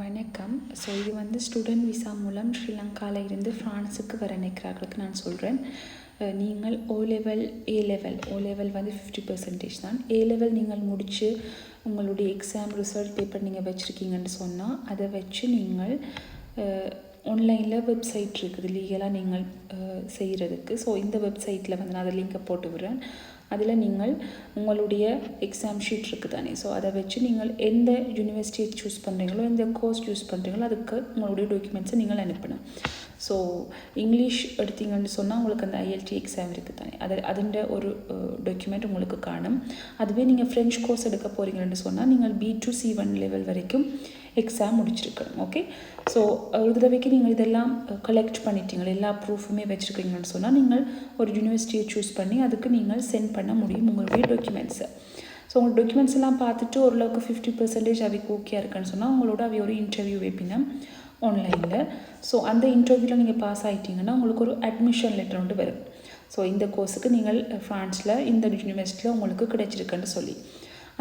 வணக்கம். ஸோ இது வந்து ஸ்டூடெண்ட் விசா மூலம் ஸ்ரீலங்காவில் இருந்து ஃப்ரான்ஸுக்கு வர நிற்கிறார்களுக்கு நான் சொல்கிறேன் நீங்கள் O level A level O level வந்து ஃபிஃப்டி பர்சன்டேஜ் தான். ஏ லெவல் நீங்கள் முடித்து உங்களுடைய எக்ஸாம் ரிசல்ட் பேப்பர் நீங்கள் வச்சுருக்கீங்கன்னு சொன்னால் அதை வச்சு நீங்கள் ஆன்லைனில் வெப்சைட் இருக்குது லீகலாக நீங்கள் செய்கிறதுக்கு ஸோ இந்த வெப்சைட்டில் வந்து நான் அதை லிங்கை போட்டு விடுறேன். அதில் நீங்கள் உங்களுடைய எக்ஸாம் ஷீட் இருக்குது தானே ஸோ அதை வச்சு நீங்கள் எந்த யூனிவர்சிட்டியை சூஸ் பண்ணுறீங்களோ எந்த கோர்ஸ் சூஸ் பண்ணுறீங்களோ அதுக்கு உங்களுடைய டாக்குமெண்ட்ஸை நீங்கள் அனுப்பணும். ஸோ இங்கிலீஷ் எடுத்தீங்கன்னு சொன்னால் உங்களுக்கு அந்த ஐஎல்டி எக்ஸாம் இருக்குது தானே அது அதுன்ற ஒரு டாக்குமெண்ட் உங்களுக்கு காணும். அதுவே நீங்கள் ஃப்ரெஞ்ச் கோர்ஸ் எடுக்க போகிறீங்கன்னு சொன்னால் நீங்கள் B two C one level வரைக்கும் எக்ஸாம் முடிச்சிருக்கணும் ஓகே ஸோ ஒரு தடவைக்கு நீங்கள் இதெல்லாம் கலெக்ட் பண்ணிட்டீங்க. எல்லா ப்ரூஃபுமே வச்சுருக்கீங்கன்னு சொன்னால் நீங்கள் ஒரு யூனிவர்சிட்டியை சூஸ் பண்ணி அதுக்கு நீங்கள் சென்ட் பண்ண முடியும் உங்களுடைய டாக்குமெண்ட்ஸை ஸோ உங்கள் டாக்குமெண்ட்ஸ் எல்லாம் பார்த்துட்டு ஓரளவுக்கு ஃபிஃப்டி பர்சன்டேஜ் அவைக்கு ஓகே இருக்குன்னு சொன்னால் உங்களோட அவை ஒரு இன்டர்வியூ வைப்பினா ஆன்லைனில் ஸோ அந்த இன்டர்வியூவில் நீங்கள் பாஸ் ஆகிட்டீங்கன்னா உங்களுக்கு ஒரு அட்மிஷன் லெட்டர் ஒன்று வரும். ஸோ இந்த கோர்ஸுக்கு நீங்கள் ஃப்ரான்ஸில் இந்த யூனிவர்சிட்டியில் உங்களுக்கு கிடைச்சிருக்குன்னு சொல்லி.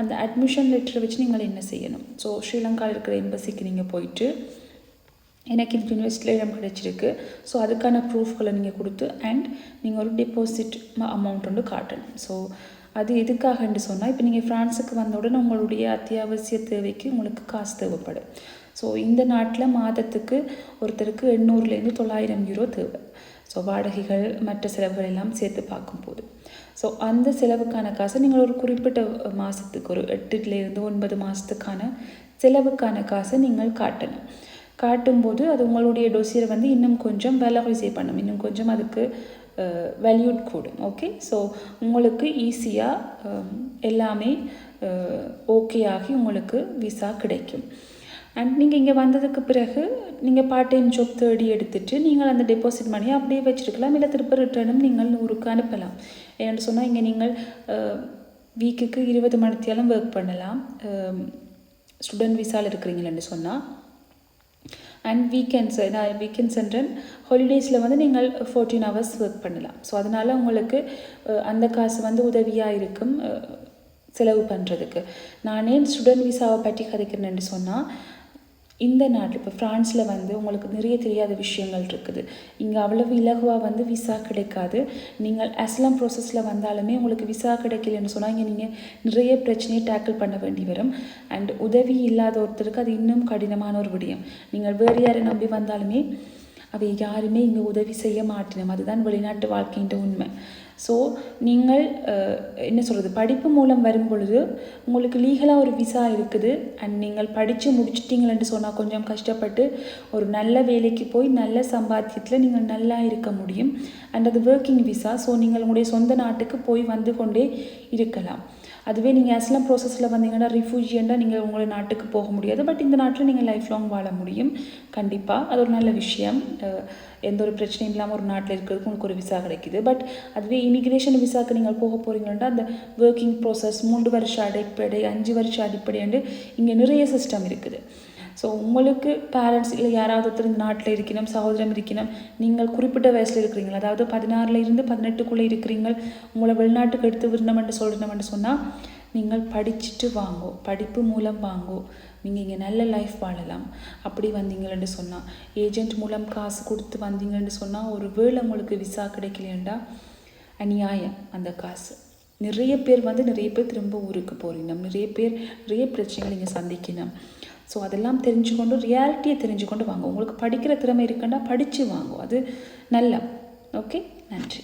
அந்த அட்மிஷன் லெட்டரை வச்சு நீங்கள் என்ன செய்யணும்? ஸோ ஸ்ரீலங்காவில் இருக்கிற எம்பசிக்கு நீங்கள் போயிட்டு எனக்கு இந்த யூனிவர்சிட்டியில் இடம் கிடைச்சிருக்கு. ஸோ அதுக்கான ப்ரூஃப்களை நீங்கள் கொடுத்து அண்ட் நீங்கள் ஒரு டெபாசிட் அமௌண்ட் வந்து காட்டணும். ஸோ அது எதுக்காகன்னு சொன்னால் இப்போ நீங்கள் ஃப்ரான்ஸுக்கு வந்த உடனே உங்களுடைய அத்தியாவசிய தேவைக்கு உங்களுக்கு காசு தேவைப்படும். ஸோ இந்த நாட்டில் மாதத்துக்கு ஒருத்தருக்கு எண்ணூறுலேருந்து தொள்ளாயிரம் யூரோ தேவை. ஸோ வாடகைகள் மற்ற செலவுகள் எல்லாம் சேர்த்து பார்க்கும்போது. ஸோ அந்த செலவுக்கான காசை நீங்கள் ஒரு குறிப்பிட்ட மாதத்துக்கு ஒரு எட்டுலேருந்து ஒன்பது மாதத்துக்கான செலவுக்கான காசை நீங்கள் காட்டணும். காட்டும்போது அது உங்களுடைய டொசியரை வந்து இன்னும் கொஞ்சம் வேலரைசே பண்ணும். இன்னும் கொஞ்சம் அதுக்கு வேல்யூட் கூடும். ஓகே ஸோ உங்களுக்கு ஈஸியாக எல்லாமே ஓகே ஆகி உங்களுக்கு விசா கிடைக்கும். அண்ட் நீங்கள் இங்கே வந்ததுக்கு பிறகு நீங்கள் பார்ட் டைம் ஜாப் தேடி எடுத்துட்டு நீங்கள் அந்த டெபாசிட் மணியை அப்படியே வச்சுருக்கலாம். இல்லை திருப்ப ரிட்டர்னும் நீங்கள் நூறுக்கு அனுப்பலாம். ஏன்னு சொன்னால் இங்கே நீங்கள் வீக்குக்கு இருபது மணித்தியாலும் ஒர்க் பண்ணலாம். ஸ்டூடெண்ட் விசாவில் இருக்கிறீங்களேன்னு சொன்னால் அண்ட் வீக்கெண்ட்ஸ் நான் வீக்கெண்ட்ஸ் அண்ட் ஹாலிடேஸில் வந்து நீங்கள் ஃபோர்டீன் ஹவர்ஸ் ஒர்க் பண்ணலாம். ஸோ அதனால் உங்களுக்கு அந்த காசு வந்து உதவியாக இருக்கும் செலவு பண்ணுறதுக்கு நானே ஸ்டூடெண்ட் விசாவை பற்றி கதைக்கிறேன்னு சொன்னால் இந்த நாட்டில் இப்போ ஃப்ரான்ஸில் வந்து உங்களுக்கு நிறைய தெரியாத விஷயங்கள் இருக்குது. இங்கே அவ்வளவு இலகுவாக வந்து விசா கிடைக்காது. நீங்கள் அஸ்லாம் ப்ரோசஸில் வந்தாலுமே உங்களுக்கு விசா கிடைக்கலன்னு சொன்னால் இங்கே நீங்கள் நிறைய பிரச்சனையை டேக்கிள் பண்ண வேண்டி வரும். அண்ட் உதவி இல்லாத ஒருத்தருக்கு அது இன்னும் கடினமான ஒரு விடயம். நீங்கள் வேறு யாரை நம்பி வந்தாலுமே அவை யாருமே இங்கே உதவி செய்ய மாட்டினோம் அதுதான் வெளிநாட்டு வாழ்க்கைன்ற உண்மை. ஸோ நீங்கள் என்ன சொல்கிறது படிப்பு மூலம் வரும் பொழுது உங்களுக்கு லீகலாக ஒரு விசா இருக்குது. அண்ட் நீங்கள் படித்து முடிச்சிட்டிங்களேன்னு சொன்னால் கொஞ்சம் கஷ்டப்பட்டு ஒரு நல்ல வேலைக்கு போய் நல்ல சம்பாத்தியத்தில் நீங்கள் நல்லா இருக்க முடியும். அண்ட் அது ஒர்க்கிங் விசா ஸோ நீங்கள் உங்களுடைய சொந்த நாட்டுக்கு போய் வந்து கொண்டே இருக்கலாம். அதுவே நீங்கள் அஸ்லம் ப்ராசஸில் வந்தீங்கன்னா ரிஃப்யூஜியண்டாக நீங்கள் உங்களை நாட்டுக்கு போக முடியாது. பட் இந்த நாட்டில் நீங்கள் லைஃப் லாங் வாழ முடியும். கண்டிப்பாக அது ஒரு நல்ல விஷயம். எந்த ஒரு பிரச்சனையும் இல்லாமல் ஒரு நாட்டில் இருக்கிறதுக்கு உங்களுக்கு ஒரு விசா கிடைக்குது. பட் அதுவே இமிக்ரேஷன் விசாவுக்கு நீங்கள் போக போகிறீங்கன்னா அந்த ஒர்க்கிங் ப்ராசஸ் மூன்று வருஷம் அடிப்படை அஞ்சு வருஷம் அடிப்படையாண்டு இங்கே நிறைய சிஸ்டம் இருக்குது. ஸோ உங்களுக்கு பேரண்ட்ஸ் இல்லை யாராவது ஒருத்தர் இந்த நாட்டில் இருக்கணும் சகோதரம் இருக்கணும் நீங்கள் குறிப்பிட்ட வயசில் இருக்கிறீங்க அதாவது பதினாறில் இருந்து பதினெட்டுக்குள்ளே இருக்கிறீங்க உங்களை வெளிநாட்டுக்கு எடுத்து விடணும்னு சொல்கிறோம்னு சொன்னால் நீங்கள் படிச்சுட்டு வாங்கோ படிப்பு மூலம் வாங்கோ. நீங்கள் இங்கே நல்ல லைஃப் வாழலாம். அப்படி வந்தீங்கன்னு சொன்னால் ஏஜென்ட் மூலம் காசு கொடுத்து வந்தீங்கன்னு சொன்னால் ஒரு வேளை உங்களுக்கு விசா கிடைக்கலையண்டா? அநியாயம் அந்த காசு. நிறைய பேர் வந்து நிறைய பேர் திரும்ப ஊருக்கு போகிறீங்க நிறைய பேர் நிறைய பிரச்சனைகள் நீங்கள் சந்திக்கணும். ஸோ அதெல்லாம் தெரிஞ்சுக்கொண்டு ரியாலிட்டியை தெரிஞ்சுக்கொண்டு வாங்க. உங்களுக்கு படிக்கிற திறமை இருக்குன்னா படித்து வாங்கும் அது நல்ல. ஓகே நன்றி.